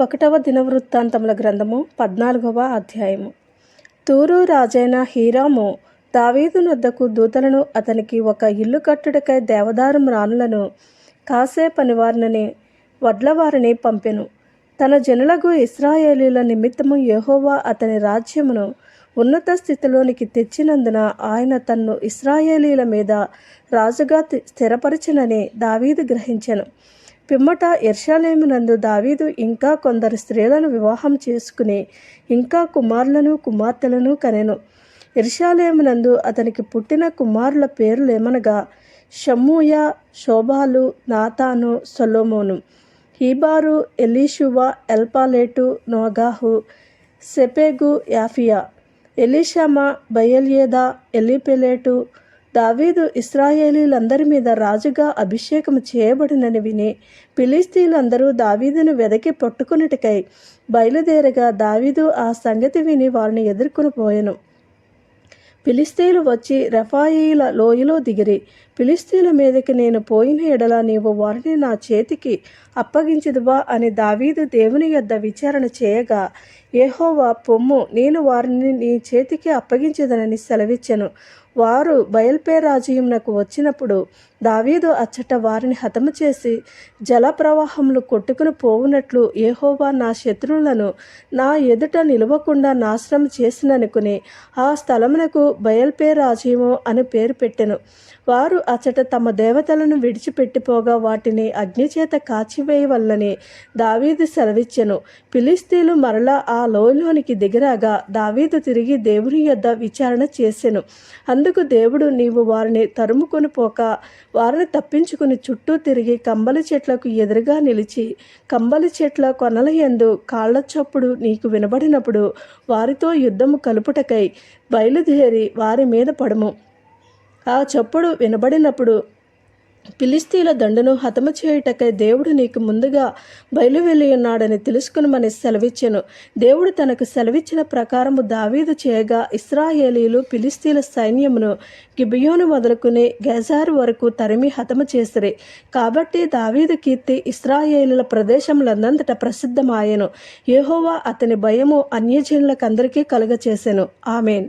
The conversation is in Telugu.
ఒకటవ దినవృత్తాంతముల గ్రంథము పద్నాలుగవ అధ్యాయము. తూరు రాజైన హీరాము దావీదు నొద్దకు దూతలను అతనికి ఒక ఇల్లు కట్టుడకై దేవదారు రాణులను కాసే పనివారిని వడ్లవారిని పంపెను. తన జనులకు ఇస్రాయేలీల నిమిత్తము యెహోవా అతని రాజ్యమును ఉన్నత స్థితిలోనికి తెచ్చినందున ఆయన తన్ను ఇస్రాయేలీల మీద రాజుగా స్థిరపరచనని దావీదు గ్రహించెను. పిమ్మట ఎర్షాలేమునందు దావీదు ఇంకా కొందరు స్త్రీలను వివాహం చేసుకుని ఇంకా కుమారులను కుమార్తెలను కనెను. ఎర్షాలేమునందు అతనికి పుట్టిన కుమారుల పేర్లేమనగా షమ్మూయ శోభాలు నాతాను సొలోమోను హీబారు ఎలీషువా ఎల్పాలేటు నోగాహు సెపేగు యాఫియా ఎలీషామా బయల్యేదా ఎలిపెలేటు దావీదు ఇస్రాయేలీలందరి మీద రాజుగా అభిషేకం చేయబడినని విని పిలిస్తీలందరూ దావీదును వెదకి పట్టుకున్నట్టుకై బయలుదేరగా దావీదు ఆ సంగతి విని వారిని ఎదుర్కొని పోయెను. పిలిస్తీలు వచ్చి రఫాయిల లోయలో దిగిరి. పిలిస్తీల మీదకి నేను పోయిన ఎడల నీవు వారిని నా చేతికి అప్పగించదువా అని దావీదు దేవుని యొద్ద విచారణ చేయగా ఏహోవా పొమ్ము నేను వారిని నీ చేతికి అప్పగించదనని సెలవిచ్చెను. వారు బయల్పేరాజీయునకు వచ్చినప్పుడు దావీదు అచ్చట వారిని హతము చేసి జల ప్రవాహములు కొట్టుకుని పోవునట్లు ఏహోవా నా శత్రువులను నా ఎదుట నిలవకుండా నాశనం చేసిననుకుని ఆ స్థలమునకు బయల్పేరాజయము అని పేరు పెట్టెను. వారు అచ్చట తమ దేవతలను విడిచిపెట్టిపోగా వాటిని అగ్నిచేత కాచివేయవల్లని దావీదు సెలవిచ్చెను. పిలిస్తీలు మరలా ఆ లోయలోనికి దిగిరాగా దావీదు తిరిగి దేవుని యొద్ద విచారణ చేసెను. అందుకు దేవుడు నీవు వారిని తరుముకొని పోక వారిని తప్పించుకుని చుట్టూ తిరిగి కంబలి చెట్లకు ఎదురుగా నిలిచి కంబలి చెట్ల కొనల యందు కాళ్ళ చప్పుడు నీకు వినబడినప్పుడు వారితో యుద్ధము కలుపుటకై బయలుదేరి వారి మీద పడము. ఆ చప్పుడు వినబడినప్పుడు పిలిస్తీల దండును హతము చేయుటకై దేవుడు నీకు ముందుగా బయలువెళ్ళి ఉన్నాడని తెలుసుకునమని సెలవిచ్చెను. దేవుడు తనకు సెలవిచ్చిన ప్రకారము దావీదు చేయగా ఇస్రాయేలీలు పిలిస్తీల సైన్యమును గిబియోను మొదలుకుని గెజారు వరకు తరిమి హతము చేసిరి. కాబట్టి దావీదు కీర్తి ఇస్రాయేలుల ప్రదేశములందంతట ప్రసిద్ధమాయెను. యెహోవా అతని భయము అన్యజనులకందరికీ కలుగచేసెను. ఆమెన్.